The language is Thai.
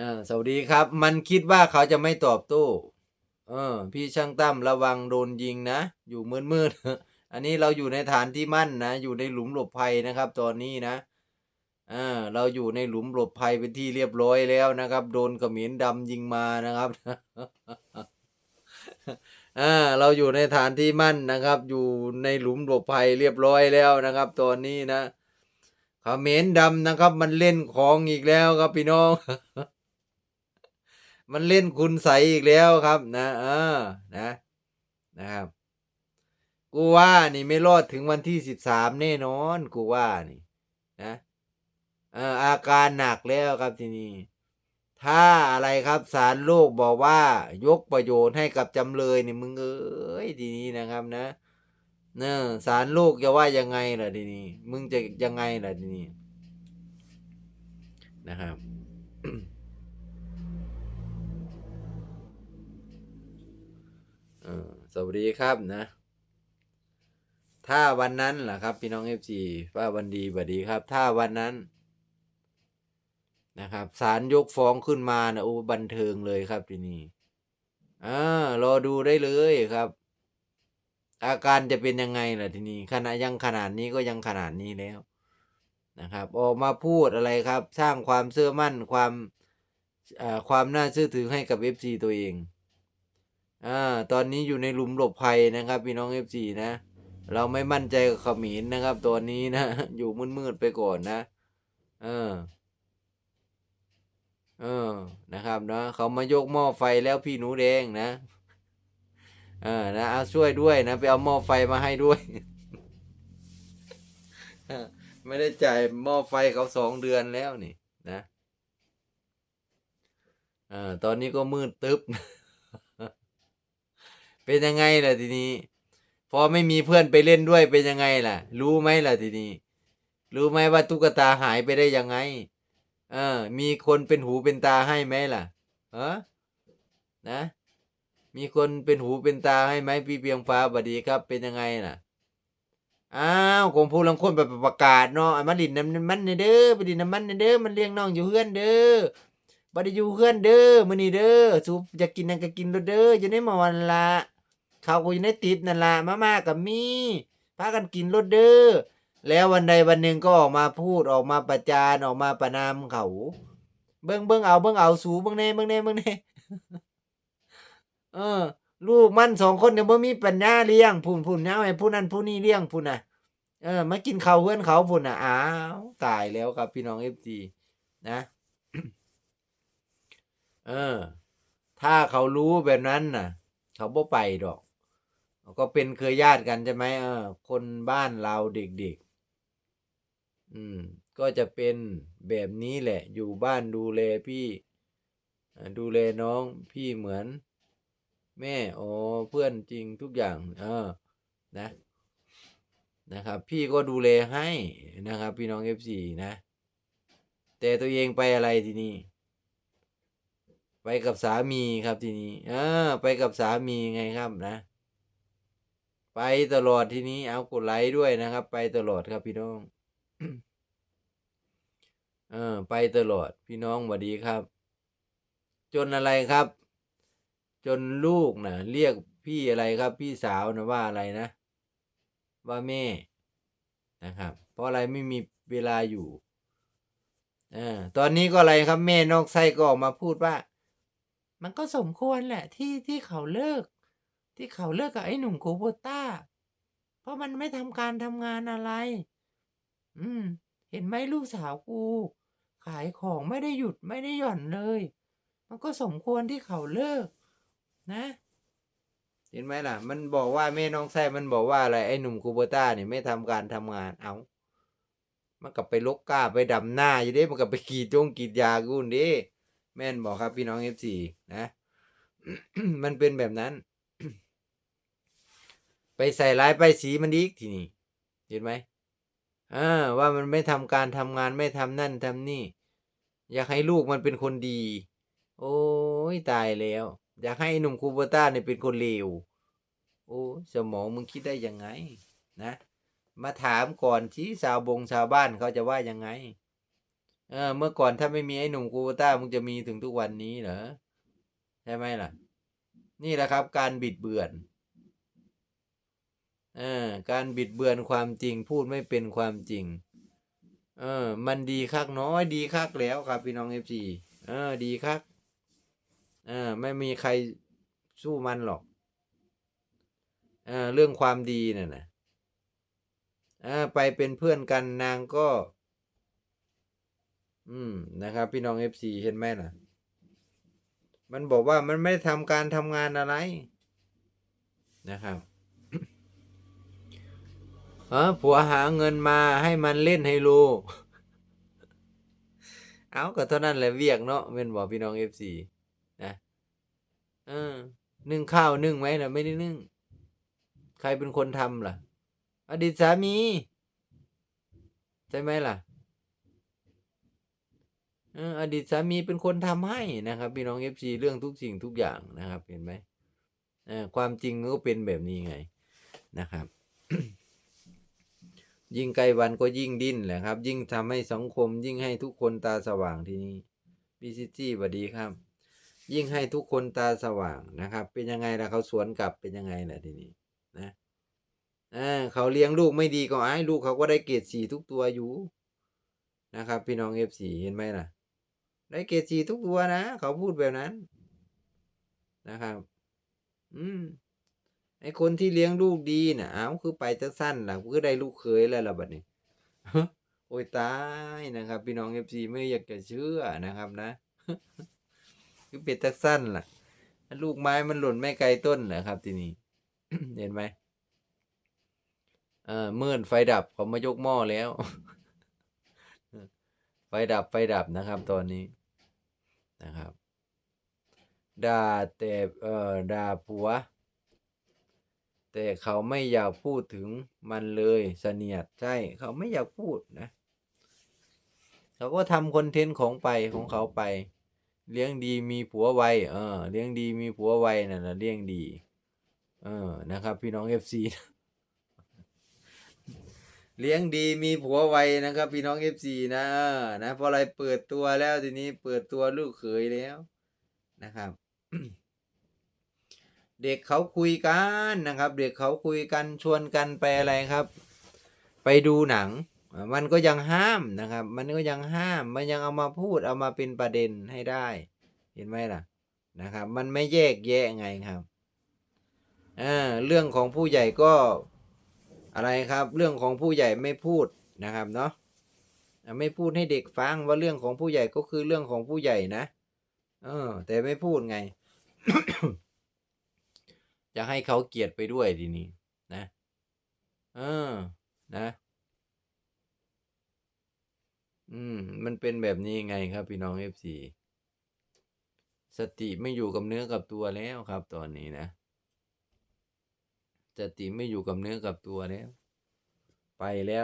อ่าสวัสดีครับ มันคิดว่าเขาจะไม่ตอบโต้เออ พี่ช่างตั้มระวังโดนยิงนะ อยู่มืดๆอันนี้เราอยู่ในฐานที่มั่นนะ อยู่ในหลุมหลบภัยนะครับ ตอนนี้นะอ่าเราอยู่ในหลุมหลบภัยเป็นที่เรียบร้อยแล้วนะครับ โดนเขมิ้นดำยิงมานะครับอ่าเราอยู่ในฐานที่มั่นนะครับ อยู่ในหลุมหลบภัยเรียบร้อยแล้วนะครับ ตอนนี้นะเขมินดำนะครับ มันเล่นของอีกแล้วครับพี่น้อง มันเล่นคุณใสอีกแล้วครับนะเออนะนะครับ กูว่านี่ไม่รอดถึงวันที่สิบสามแน่นอน กูว่านี่นะเอออาการหนักแล้วครับทีนี้ถ้าอะไรครับศาลโลกบอกว่ายกประโยชน์ให้กับจำเลยนี่มึงเอ้ยทีนี้นะครับนะเนอะศาลโลกจะว่ายังไงล่ะทีนี้ มึงจะยังไงล่ะทีนี้นะครับ สวัสดีครับนะ ถ้าวันนั้นล่ะครับ พี่น้องเอฟซีป้าวันดีสวัสดีครับ ถ้าวันนั้น นะครับศาลยกฟ้องขึ้นมานะโอ้บันเทิงเลยครับทีนี้อ่ารอดูได้เลยครับ อาการจะเป็นยังไงล่ะทีนี้ขณะยังขนาดนี้ก็ยังขนาดนี้แล้วนะครับ ออกมาพูดอะไรครับ สร้างความเชื่อมั่นความอ่าความน่าเชื่อถือให้กับเอฟซีตัวเอง อ่าตอนนี้อยู่ในหลุมหลบภัยนะครับพี่น้องเอฟซีนะ เราไม่มั่นใจกับขมิ้นนะครับตอนนี้นะ อยู่มืดๆไปก่อนนะ เออ เออนะครับนะเขามายกหม้อไฟแล้วพี่หนูแดงนะเออนะเอาช่วยด้วยนะ ไปเอาหม้อไฟมาให้ด้วย ไม่ได้จ่ายหม้อไฟเขาสองเดือนแล้วนี่นะเออตอนนี้ก็มืดตึ๊บ เป็นยังไงล่ะทีนี้ พอไม่มีเพื่อนไปเล่นด้วยเป็นยังไงล่ะ รู้ไหมล่ะทีนี้ รู้ไหมว่าตุ๊กตาหายไปได้ยังไง เออ มีคนเป็นหูเป็นตาให้ไหมล่ะเออนะ มีคนเป็นหูเป็นตาให้ไหมพี่เพียงฟ้าบดีครับเป็นยังไงล่ะอ้าวผมพูดลังคนไปประกาศเนาะมาดินน้ำมันเด้อไปดินน้ำมันเด้อมันเลี้ยงน้องอยู่เฮือนเด้อบ่ได้อยู่เฮือนเด้อมื้อนี้เด้อสูบอยากกินนั่นก็กินเด้ออยู่ในหม้อนั่นละ เขาก็อยู่ในติดนั่นละมาม่ากับมีพากันกินรถเด้อแล้ววันใดวันหนึ่งก็ออกมาพูดออกมาประจานออกมาประนามเขา เบิ่งเบิ่งเอาเบิ่งเอาสูเบิ่งแน่เบิ่งแน่เบิ่งแน่เออ ลูกมันสองคนเนี่ยบ่มีปัญญาเลี้ยงพุ่นพุ่นเอาให้ผู้นั้นผู้นี้เลี้ยงพุ่นน่ะ เออมากินข้าวเพื่อนเขาพุ่นน่ะอ้าวตายแล้วครับพี่น้อง FG นะ เออ ถ้าเขารู้แบบนั้นน่ะ เขาบ่ไปดอก ก็เป็นเคยญาติกันใช่ไหมเออ คนบ้านเราเด็กๆ อืม ก็จะเป็นแบบนี้แหละ อยู่บ้านดูแลพี่ ดูแลน้องพี่เหมือน แม่อ๋อเพื่อนจริงทุกอย่าง เออ นะ นะครับ พี่ก็ดูแลให้นะครับ พี่น้อง F4 นะ แต่ตัวเองไปอะไรทีนี้ไปกับสามีครับทีนี้ เออ ไปกับสามีไงครับนะ ไปตลอดทีนี้เอากดไลค์ด้วยนะครับ ไปตลอดครับพี่น้อง เออ ไปตลอดพี่น้องสวัสดีครับ จนอะไรครับ จนลูกนะเรียกพี่อะไรครับ พี่สาวนะว่าอะไรนะ ว่าแม่นะครับ เพราะอะไรไม่มีเวลาอยู่อ่าตอนนี้ก็อะไรครับแม่นอกไส้ก็ออกมาพูดว่า มันก็สมควรแหละที่ที่เขาเลิก ที่เขาเลิกกับไอ้หนุ่มโคโบต้า เพราะมันไม่ทำการทำงานอะไร อืม เห็นไหมลูกสาวกู ขายของไม่ได้หยุดไม่ได้หย่อนเลย มันก็สมควรที่เขาเลิก นะ เห็นไหมล่ะ มันบอกว่าแม่น้องไส้มันบอกว่าอะไรไอ้หนุ่มคูโบต้าเนี่ยไม่ทำการทำงานเอามันก็ไปลกกล้าไปดำหน้าอยู่ด้มันก็ไปกรีดจงกรีดยากูนด้แม่นบอกครับพี่น้องเอฟซีนะ มันเป็นแบบนั้น ไปใส่ร้ายไปสีมันอีกทีนี้เห็นไหมอ่าว่ามันไม่ทำการทำงานไม่ทำนั่นทำนี่ อยากให้ลูกมันเป็นคนดี โอ้ยตายแล้ว อยากให้หนุ่มคูโบต้าเนี่ยเป็นคนเลวโอ้สมองมึงคิดได้ยังไงนะ มาถามก่อนที่ชาวบงชาวบ้านเขาจะว่ายังไงเออเมื่อก่อนถ้าไม่มีไอ้หนุ่มกูต้ามึงจะมีถึงทุกวันนี้เหรอใช่ไหมล่ะ นี่แหละครับ การบิดเบือน อการบิดเบือนความจริงพูดไม่เป็นความจริง เออ มันดีคักน้อยดีคักแล้วครับพี่น้องเอฟซีเออ ดีคักเออไม่มีใครสู้มันหรอกเออเรื่องความดีน่ะนะเออไปเป็นเพื่อนกันนางก็ อืมนะครับ พี่น้องเอฟซีเห็นไหมล่ะ มันบอกว่ามันไม่ได้ทำการทำงานอะไรนะครับ เออผัวหาเงินมาให้มันเล่นไฮโล เอาก็เท่านั้นแหละเวียกเนาะเป็นบอกพี่น้องเอฟซีนะเออนึ่งข้าวนึ่งไหมล่ะไม่ได้นึ่ง ใครเป็นคนทำล่ะ อดีตสามี ใช่ไหมล่ะอดีตสามีเป็นคนทำให้นะครับ พี่น้องเอฟซีเรื่องทุกสิ่งทุกอย่างนะครับ เห็นไหมความจริงก็เป็นแบบนี้ไงนะครับ ยิ่งใกล้วันก็ยิ่งดิ้นแหละครับ ยิ่งทำให้สังคม ยิ่งให้ทุกคนตาสว่างทีนี้พี่ซิตี้สวัสดีครับ ยิ่งให้ทุกคนตาสว่างนะครับ เป็นยังไงล่ะเขาสวนกลับเป็นยังไงล่ะทีนี้นะอ่าเขาเลี้ยงลูกไม่ดีก็ไอ้ลูกเขาก็ได้เกรดสี่ทุกตัวอยู่นะครับ พี่น้องเอฟซีเห็นไหมล่ะ ได้เกรดสี่ทุกตัวนะ เขาพูดแบบนั้นนะครับ ไอคนที่เลี้ยงลูกดีน่ะ เอาคือไปจะสั้นล่ะคือได้ลูกเคยแล้วล่ะบัดนี้โอ้ยตายนะครับ พี่น้องเอฟซีไม่อยากจะเชื่อนะครับนะ คือเป็ดตักสั้นล่ะ ลูกไม้มันหล่นไม่ไกลต้นนะครับ ทีนี้เห็นไหมเออเมื่อนไฟดับเขามายกหม้อแล้ว ไฟดับไฟดับนะครับ ตอนนี้นะครับด่าแต่เออด่าผัว แต่เขาไม่อยากพูดถึงมันเลยเสนียดใช่ เขาไม่อยากพูดนะ เขาก็ทำคอนเทนต์ของไปของเขาไป เลี้ยงดีมีผัวไวเออ เลี้ยงดีมีผัวไวนั่นนะเลี้ยงดี เออนะครับ พี่น้องเอฟซีเลี้ยงดีมีผัวไวนะครับ พี่น้องเอฟซีนะนะเพราะอะไรเปิดตัวแล้วทีนี้เปิดตัวลูกเขยแล้วนะครับ เด็กเขาคุยกันนะครับ เด็กเขาคุยกันชวนกันไปอะไรครับ ไปดูหนัง มันก็ยังห้ามนะครับ มันก็ยังห้ามมันยังเอามาพูดเอามาเป็นประเด็นให้ได้ เห็นไหมล่ะนะครับ มันไม่แยกแยะไงครับอ่าเรื่องของผู้ใหญ่ก็อะไรครับ เรื่องของผู้ใหญ่ไม่พูดนะครับเนาะอะไม่พูดให้เด็กฟังว่าเรื่องของผู้ใหญ่ก็คือเรื่องของผู้ใหญ่นะ เออ แต่ไม่พูดไง จะให้เขาเกลียดไปด้วยทีนี้นะ เออ นะ อืม มันเป็นแบบนี้ไงครับ พี่น้องเอฟซีสติไม่อยู่กับเนื้อกับตัวแล้วครับ ตอนนี้นะ สติไม่อยู่กับเนื้อกับตัวแล้ว ไปแล้ว